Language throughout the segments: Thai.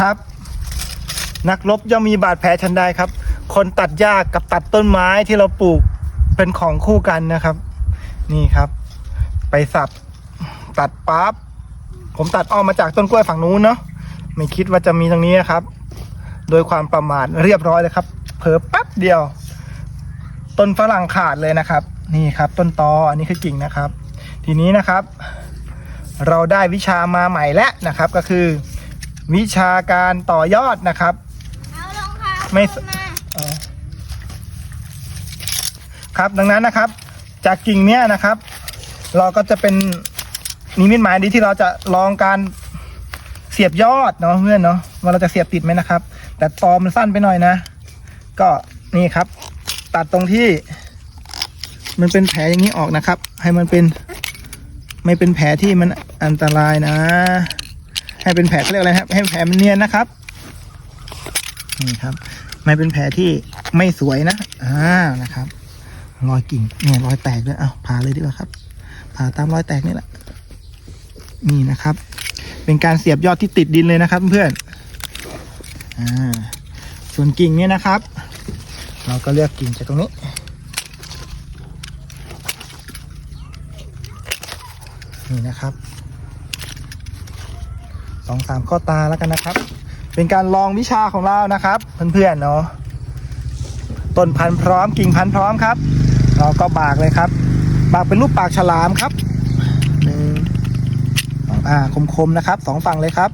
ครับ นักรบย่อมมีบาดแผลชันใดครับ คนตัดหญ้ากับตัดต้นไม้ที่เราปลูกเป็นของคู่กันนะครับ นี่ครับ ไปสับตัดปั๊บผมตัดออมมาจากต้นกล้วยฝั่งนู้นเนาะไม่คิดว่าจะมีตรงนี้นครับ โดยความประมาทเรียบร้อยเลยครับ เผลอแป๊บเดียว ต้นฝรั่งขาดเลยนะครับ นี่ครับ ต้นตออันนี้คือกิ่งนะครับ ทีนี้นะครับ เราได้วิชามาใหม่แล้วนะครับก็คือ วิชาการต่อยอดนะครับ เอาลงค่ะไม่ ขึ้นมาเอ่อครับดังนั้นนะครับ จากกิ่งเนี้ยนะครับ เราก็จะเป็นนิมิตหมายดีที่เราจะลองการเสียบยอดเนาะเพื่อนเนาะว่าเราจะเสียบติดไหมนะครับ แต่ตอมันสั้นไปหน่อยนะ ก็นี่ครับ ตัดตรงที่ มันเป็นแผลอย่างนี้ออกนะครับ ให้มันเป็น ไม่เป็นแผลที่มันอันตรายนะ ให้เป็นแผลเขาเรียกอะไรครับ ให้แผลมันเนียนนะครับนี่ครับ ไม่เป็นแผลที่ไม่สวยนะอ่านะครับ รอยกิ่งเนี่ยรอยแตกด้วยเอาผ่าเลยดีกว่าครับ ผ่าตามรอยแตกนี่แหละนี่นะครับ เป็นการเสียบยอดที่ติดดินเลยนะครับ เพื่อนอ่าส่วนกิ่งเนี่ยนะครับ เราก็เลือกกิ่งจากตรงนี้นี่นะครับ สองสามข้อตาแล้วกันนะครับ เป็นการลองวิชาของเรานะครับ เพื่อนๆเนาะต้นพันธุ์พร้อมกิ่งพันธุ์พร้อมครับ เราก็บากเลยครับ บากเป็นรูปปากฉลามครับหนึ่งสองอ่าคมๆนะครับสองฝั่งเลยครับ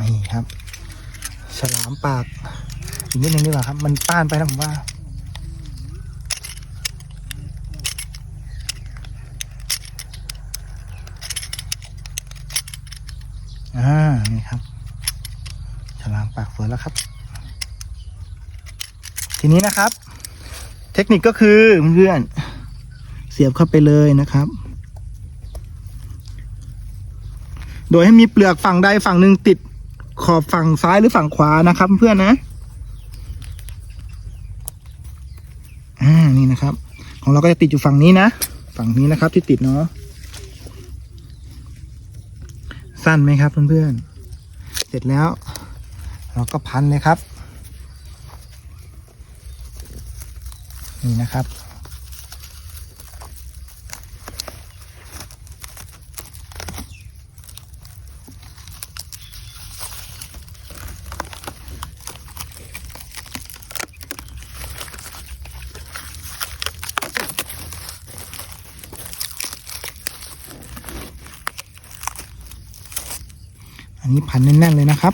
นี่ครับ ฉลามปาก อีกนิดนึงดีกว่าครับ มันต้านไปนะผมว่า อ่า นี่ครับ ฉลามปากสวยแล้วครับ ทีนี้นะครับ เทคนิคก็คือเพื่อนเสียบเข้าไปเลยนะครับ โดยให้มีเปลือกฝั่งใดฝั่งหนึ่งติดขอบฝั่งซ้ายหรือฝั่งขวานะครับ เพื่อนนะ อ่านี่นะครับ ของเราก็จะติดอยู่ฝั่งนี้นะ ฝั่งนี้นะครับที่ติดเนาะสั้นไหมครับเพื่อนๆ เสร็จแล้ว เราก็พันเลยครับ นี่นะครับ อันนี้พันแน่นๆเลยนะครับ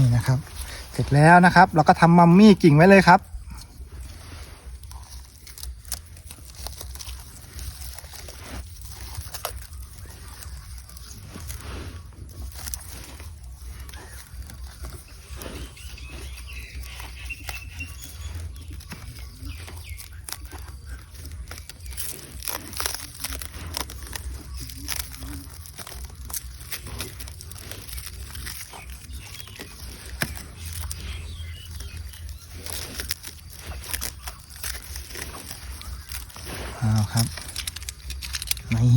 นี่นะครับ เสร็จแล้วนะครับ เราก็ทำมัมมี่กิ่งไว้เลยครับ เอาครับนี่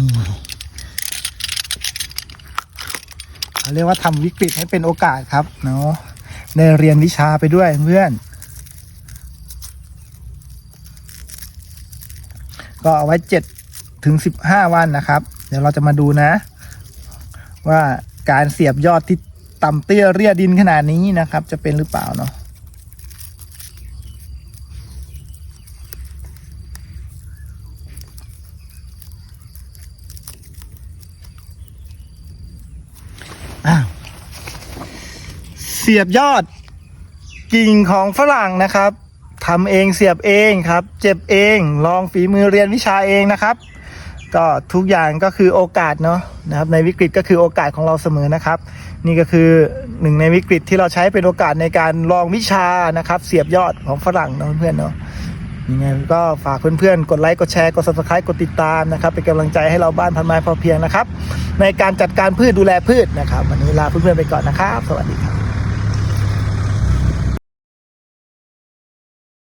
เขาเรียกว่าทำวิกฤตให้เป็นโอกาสครับเนาะได้เรียนวิชาไปด้วยเพื่อน ก็เอาไว้เจ็ดถึงสิบห้าวันนะครับ เดี๋ยวเราจะมาดูนะ ว่าการเสียบยอดที่ต่ำเตี้ยเรียดินขนาดนี้นะครับ จะเป็นหรือเปล่าเนาะ เสียบยอด กิ่งของฝรั่งนะครับทำเองเสียบเองครับ เจ็บเองลองฝีมือเรียนวิชาเองนะครับ ก็ทุกอย่างก็คือโอกาสเนาะนะครับ ในวิกฤตก็คือโอกาสของเราเสมอนะครับ นี่ก็คือหนึ่งในวิกฤตที่เราใช้เป็นโอกาสในการลองวิชานะครับ เสียบยอดของฝรั่งเนาะเพื่อนเนาะยังไงก็ฝากเพื่อนๆ กดไลค์ กดแชร์ กด subscribe กดติดตามนะครับ เป็นกำลังใจให้เราบ้านพันไม้พอเพียงนะครับ ในการจัดการพืชดูแลพืชนะครับ วันนี้ลาเพื่อนๆไปก่อนนะครับ สวัสดีครับ